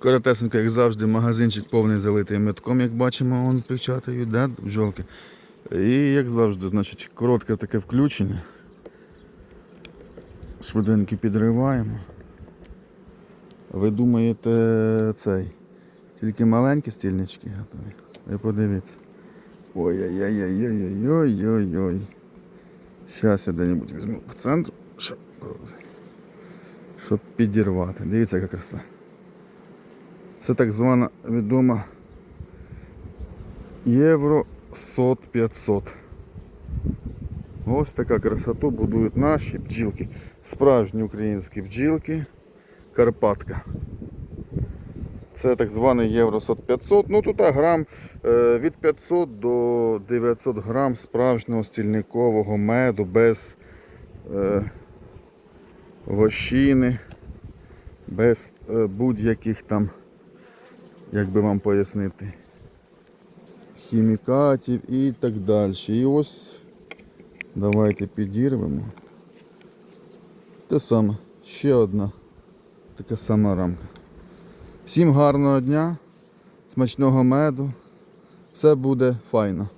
Коротесенько, як завжди, магазинчик повний залитий метком, як бачимо, вон печатають, да, бджолки. І як завжди, значить, коротке таке включення. Швиденько підриваємо. Ви думаєте цей? Тільки маленькі стільнички готові. Ви подивіться. Ой-ой-ой-ой-ой-ой-ой-ой. Зараз я де-небудь візьму в центр, щоб, підірвати. Дивіться, яка краса. Це так звана відома Євро сот 500. Ось така красоту будують наші бджілки. Справжні українські бджілки. Карпатка. Це так званий Євросот 500. Ну тут грам е, від 500 до 900 грам справжнього стільникового меду без е, вощини, без е, будь-яких там, як би вам пояснити, хімікатів і так далі. І ось давайте підірвемо. Те саме, ще одна така сама рамка. Всім гарного дня, смачного меду. Все буде файно.